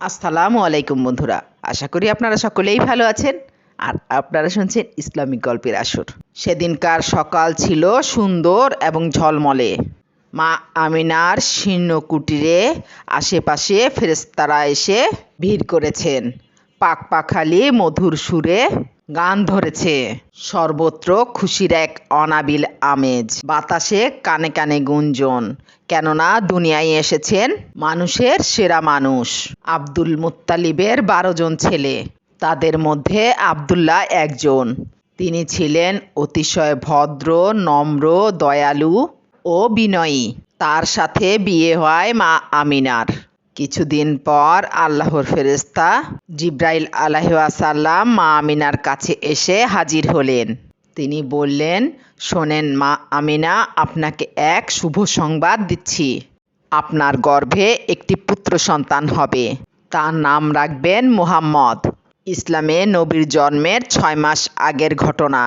আসসালামু আলাইকুম বন্ধুরা। আশা করি আপনারা সকলেই ভালো আছেন। আর আপনারা শুনছেন ইসলামিক গল্পের আসর। সেদিনকার সকাল ছিল সুন্দর এবং ঝলমলে। মা আমিনার শীর্ণ কুটিরে আশেপাশে ফেরেস্তারা এসে ভিড় করেছেন। পাক পাখালি মধুর সুরে গান ধরেছে। সর্বত্র খুশির এক অনাবিল আমেজ। বাতাসে কানে কানে গুঞ্জন। কেননা দুনিয়ায় এসেছেন মানুষের সেরা মানুষ। আব্দুল মুত্তালিবের বারো জন ছেলে। তাদের মধ্যে আব্দুল্লাহ একজন। তিনি ছিলেন অতিশয় ভদ্র, নম্র, দয়ালু ও বিনয়ী। তার সাথে বিয়ে হয় মা আমিনার। কিছুদিন পর আল্লাহর ফেরেস্তা জিব্রাইল আলাহাসাল্লাম মা আমিনার কাছে এসে হাজির হলেন। তিনি বললেন, শোনেন মা আমিনা, আপনাকে এক শুভ সংবাদ দিচ্ছি। আপনার গর্ভে একটি পুত্র সন্তান হবে। তার নাম রাখবেন মুহাম্মদ। ইসলামে নবীর জন্মের ছয় মাস আগের ঘটনা।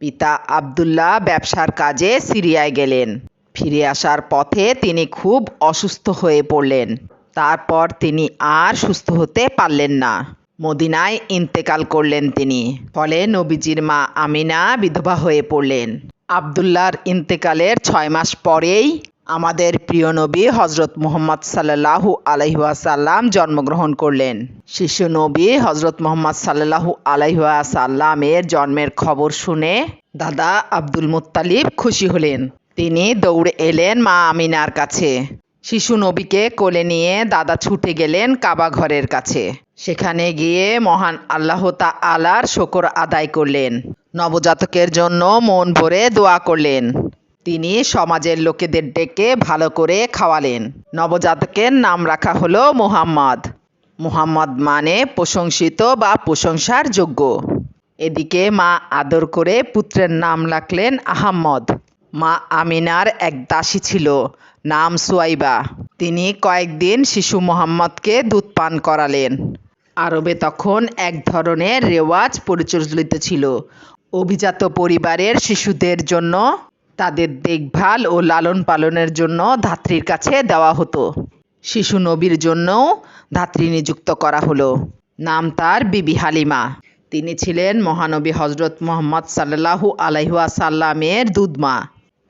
পিতা আবদুল্লাহ ব্যবসার কাজে সিরিয়ায় গেলেন। ফিরে আসার পথে তিনি খুব অসুস্থ হয়ে পড়লেন। তারপর তিনি আর সুস্থ হতে পারলেন না। মদিনায় ইন্তেকাল করলেন তিনি। ফলে নবীজির মা আমিনা বিধবা হয়ে পড়লেন। আবদুল্লাহর ইন্তেকালের ছয় মাস পরেই আমাদের প্রিয় নবী হজরত মুহম্মদ সাল্লাহু আলহিহাসাল্লাম জন্মগ্রহণ করলেন। শিশু নবী হজরত মোহাম্মদ সাল্লাহু আলহিহাসাল্লামের জন্মের খবর শুনে দাদা আব্দুল মুত্তালিব খুশি হলেন। তিনি দৌড়ে এলেন মা আমিনার কাছে। শিশু নবীকে কোলে নিয়ে দাদা ছুটে গেলেন কাবা ঘরের কাছে। সেখানে গিয়ে মহান আল্লাহ তা আলার শকর আদায় করলেন। নবজাতকের জন্য মন ভরে দোয়া করলেন। তিনি সমাজের লোকেদের ডেকে ভালো করে খাওয়ালেন। নবজাতকের নাম রাখা হলো মুহাম্মদ। মুহাম্মদ মানে প্রশংসিত বা প্রশংসার যোগ্য। এদিকে মা আদর করে পুত্রের নাম রাখলেন আহাম্মদ। মা আমিনার এক দাসী ছিল, নাম সুয়াইবা। তিনি কয়েকদিন শিশু মোহাম্মদকে দুধ পান করালেন। আরবে তখন এক ধরনের রেওয়াজ পরিচালিত ছিল। অভিজাত পরিবারের শিশুদের জন্য তাদের দেখভাল ও লালন পালনের জন্য ধাত্রীর কাছে দেওয়া হতো। শিশু নবীর জন্যও ধাত্রী নিযুক্ত করা হলো। নাম তার বিবি হালিমা। তিনি ছিলেন মহানবী হজরত মোহাম্মদ সাল্লাহু আলাইহুয়া সাল্লামের দুধমা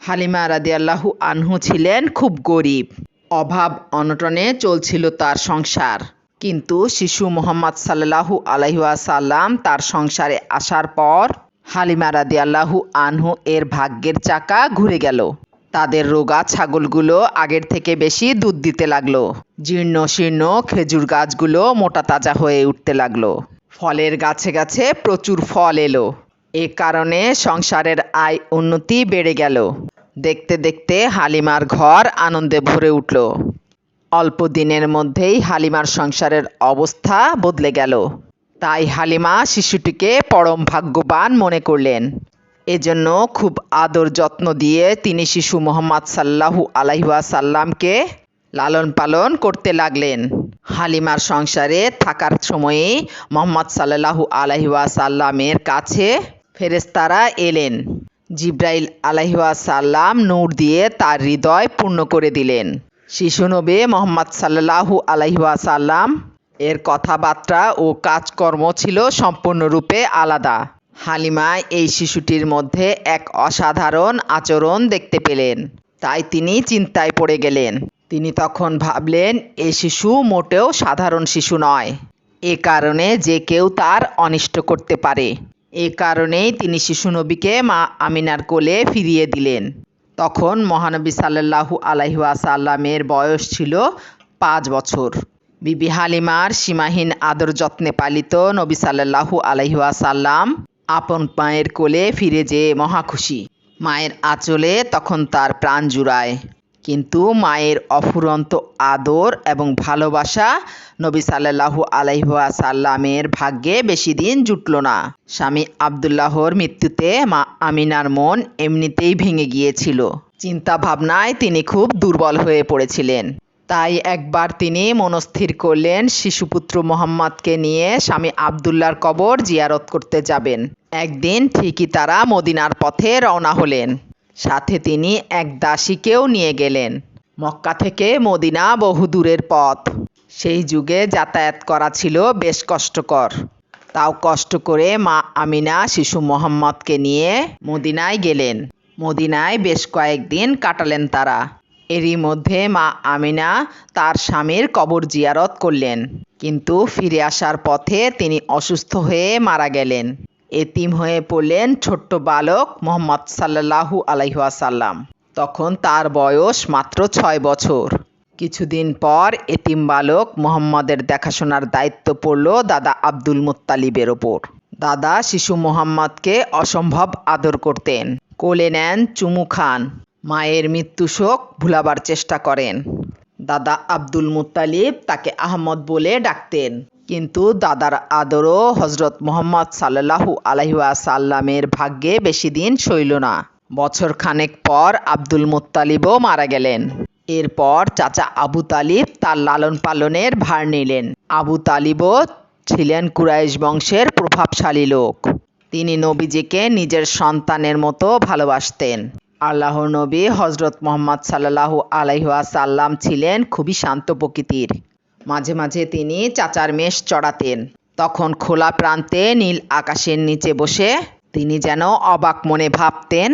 হালিমা রাদিয়াল্লাহু আনহু ছিলেন খুব গরিব। অভাব অনটনে চলছিল তার সংসার। কিন্তু শিশু মোহাম্মদ সাল্লাহু আলাইহুয়া সাল্লাম তার সংসারে আসার পর হালিমা রাদিয়াল্লাহু আনহু এর ভাগ্যের চাকা ঘুরে গেল। তাদের রোগা ছাগলগুলো আগের থেকে বেশি দুধ দিতে লাগল। জীর্ণ শীর্ণ খেজুর গাছগুলো মোটা তাজা হয়ে উঠতে লাগল। ফলের গাছে গাছে প্রচুর ফল এলো। এ কারণে সংসারের আয় উন্নতি বেড়ে গেল। দেখতে দেখতে হালিমার ঘর আনন্দে ভরে উঠল। অল্প দিনের মধ্যেই হালিমার সংসারের অবস্থা বদলে গেল। তাই হালিমা শিশুটিকে পরম ভাগ্যবান মনে করলেন। এজন্য খুব আদর যত্ন দিয়ে তিনি শিশু মোহাম্মদ সাল্লাহু আলাইহুয়া সাল্লামকে লালন পালন করতে লাগলেন। হালিমার সংসারে থাকার সময়েই মোহাম্মদ সাল্লাহু আলাইহুয়া সাল্লামের কাছে ফেরেস্তারা এলেন। জিব্রাইল আলাইহুয়া সাল্লাম নূর দিয়ে তার হৃদয় পূর্ণ করে দিলেন। শিশু নবী মোহাম্মদ সাল্লাহু আলাইহুয়া সাল্লাম এর কথাবার্তা ও কাজকর্ম ছিল সম্পূর্ণরূপে আলাদা। হালিমা এই শিশুটির মধ্যে এক অসাধারণ আচরণ দেখতে পেলেন, তাই তিনি চিন্তায় পড়ে গেলেন। তিনি তখন ভাবলেন, এ শিশু মোটেও সাধারণ শিশু নয়। এ কারণে যে কেউ তার অনিষ্ট করতে পারে। এ কারণেই তিনি শিশু নবীকে মা আমিনার কোলে ফিরিয়ে দিলেন। তখন মহানবী সাল্লাহু আলাইহাসাল্লামের বয়স ছিল পাঁচ বছর। বিবি হালিমার সীমাহীন আদর যত্নে পালিত নবী সাল্লাহু আলাইহাসাল্লাম আপন মায়ের কোলে ফিরে যেয়ে মহাখুশি মায়ের আঁচলে তখন তার প্রাণ জুড়ায়। কিন্তু মায়ের অফুরন্ত আদর এবং ভালোবাসা নবী সাল্লাহু আলাইহুয়া সাল্লামের ভাগ্যে বেশি দিন জুটল না। স্বামী আবদুল্লাহর মৃত্যুতে মা আমিনার মন এমনিতেই ভেঙে গিয়েছিল। চিন্তা ভাবনায় তিনি খুব দুর্বল হয়ে পড়েছিলেন। তাই একবার তিনি মনস্থির করলেন শিশুপুত্র মোহাম্মদকে নিয়ে স্বামী আবদুল্লার কবর জিয়ারত করতে যাবেন। একদিন ঠিকই তারা মদিনার পথে রওনা হলেন। সাথে তিনি এক দাসীকেও নিয়ে গেলেন। মক্কা থেকে মদিনা বহু দূরের পথ। সেই যুগে যাতায়াত করা ছিল বেশ কষ্টকর। তাও কষ্ট করে মা আমিনা শিশু মোহাম্মদকে নিয়ে মদিনায় গেলেন। মদিনায় বেশ কয়েকদিন কাটালেন তারা। এরই মধ্যে মা আমিনা তার স্বামীর কবর জিয়ারত করলেন। কিন্তু ফিরে আসার পথে তিনি অসুস্থ হয়ে মারা গেলেন। এতিম হয়ে পড়লেন ছোট্ট বালক মোহাম্মদ সাল্লাল্লাহু আলাইহাসাল্লাম তখন তার বয়স মাত্র ছয় বছর। কিছুদিন পর এতিম বালক মোহাম্মদের দেখাশোনার দায়িত্ব পড়ল দাদা আব্দুল মুত্তালিবের ওপর। দাদা শিশু মোহাম্মদকে অসম্ভব আদর করতেন। কোলে নেন চুমু খান। মায়ের মৃত্যু শোক ভুলাবার চেষ্টা করেন। দাদা আব্দুল মুত্তালিব তাকে আহমদ বলে ডাকতেন। কিন্তু দাদার আদরও হজরত মোহাম্মদ সাল্লাহু আলহিসাল্লামের ভাগ্যে বেশি দিন সইল না। বছর খানেক পর আব্দুল মুত্তালিবও মারা গেলেন। এরপর চাচা আবু তালিব তার লালন পালনের ভার নিলেন। আবু তালিবও ছিলেন কুরাইশ বংশের প্রভাবশালী লোক। তিনি নবীজিকে নিজের সন্তানের মতো ভালোবাসতেন। আল্লাহর নবী হজরত মোহাম্মদ সাল্লাহু আলাইহাসাল্লাম ছিলেন খুবই শান্ত প্রকৃতির। মাঝে মাঝে তিনি চাচার মেষ চড়াতেন। তখন খোলা প্রান্তে নীল আকাশের নিচে বসে তিনি যেন অবাক মনে ভাবতেন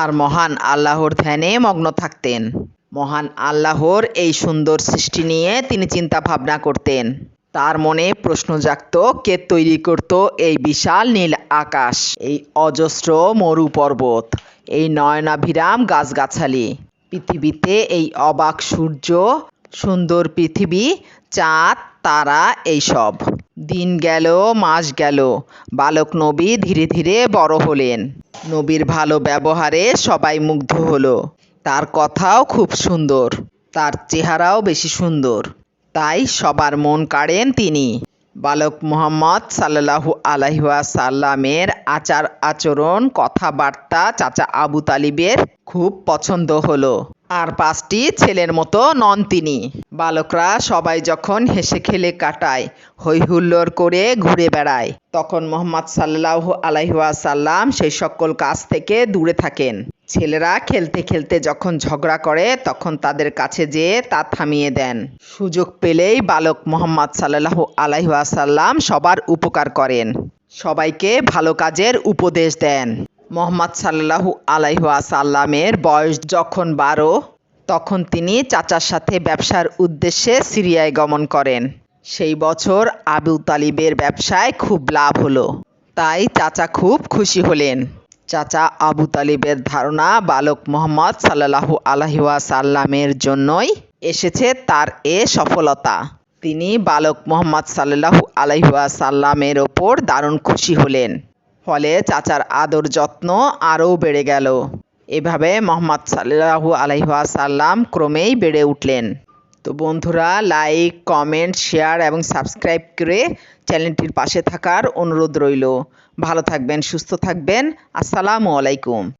আর মহান আল্লাহর ধ্যানে মগ্ন থাকতেন। মহান আল্লাহর এই সুন্দর সৃষ্টি নিয়ে তিনি চিন্তা ভাবনা করতেন। তার মনে প্রশ্ন জাগত, কে তৈরি করত এই বিশাল নীল আকাশ, এই অজস্র মরু পর্বত এই নয়নাভিরাম গাছগাছালি? পৃথিবীতে এই অবাক সূর্য, সুন্দর পৃথিবী চাঁদ, তারা এইসব। দিন গেল, মাস গেল। বালক নবী ধীরে ধীরে বড় হলেন। নবীর ভালো ব্যবহারে সবাই মুগ্ধ হলো। তার কথাও খুব সুন্দর। তার চেহারাও বেশি সুন্দর। তাই সবার মন কাড়েন তিনি। বালক মোহাম্মদ সাল্লাহু আলহাসাল্লামের আচার আচরণ কথাবার্তা চাচা আবু তালিবের খুব পছন্দ হলো। আর পাঁচটি ছেলের মতো নন তিনি। বালকরা সবাই যখন হেসে খেলে কাটায়, হৈ হুল্লোড় করে ঘুরে বেড়ায়, তখন মোহাম্মদ সাল্লাহ আলাইহাসাল্লাম সেই সকল কাজ থেকে দূরে থাকেন। ছেলেরা খেলতে খেলতে যখন ঝগড়া করে, তখন তাদের কাছে যেয়ে তা থামিয়ে দেন। সুযোগ পেলেই বালক মোহাম্মদ সাল্লাহ আলাইহাসাল্লাম সবার উপকার করেন। সবাইকে ভালো কাজের উপদেশ দেন। মোহাম্মদ সাল্লাহু আলাইহাসাল্লামের বয়স যখন বারো, তখন তিনি চাচার সাথে ব্যবসার উদ্দেশ্যে সিরিয়ায় গমন করেন। সেই বছর আবু তালিবের ব্যবসায় খুব লাভ হলো। তাই চাচা খুব খুশি হলেন। চাচা আবু তালিবের ধারণা, বালক মোহাম্মদ সাল্লাহু আলহিহাসাল্লামের জন্যই এসেছে তার এ সফলতা। তিনি বালক মোহাম্মদ সাল্লাহু আলহিহাসাল্লামের ওপর দারুণ খুশি হলেন। ফলে চাচার আদর যত্ন আরও বেড়ে গেল। এভাবে মোহাম্মদ সাল্লাহু আলহিহাসাল্লাম ক্রমেই বেড়ে উঠলেন। তো বন্ধুরা, লাইক, কমেন্ট, শেয়ার এবং সাবস্ক্রাইব করে চ্যানেলটির পাশে থাকার অনুরোধ রইল। ভালো থাকবেন, সুস্থ থাকবেন। আসসালামু আলাইকুম।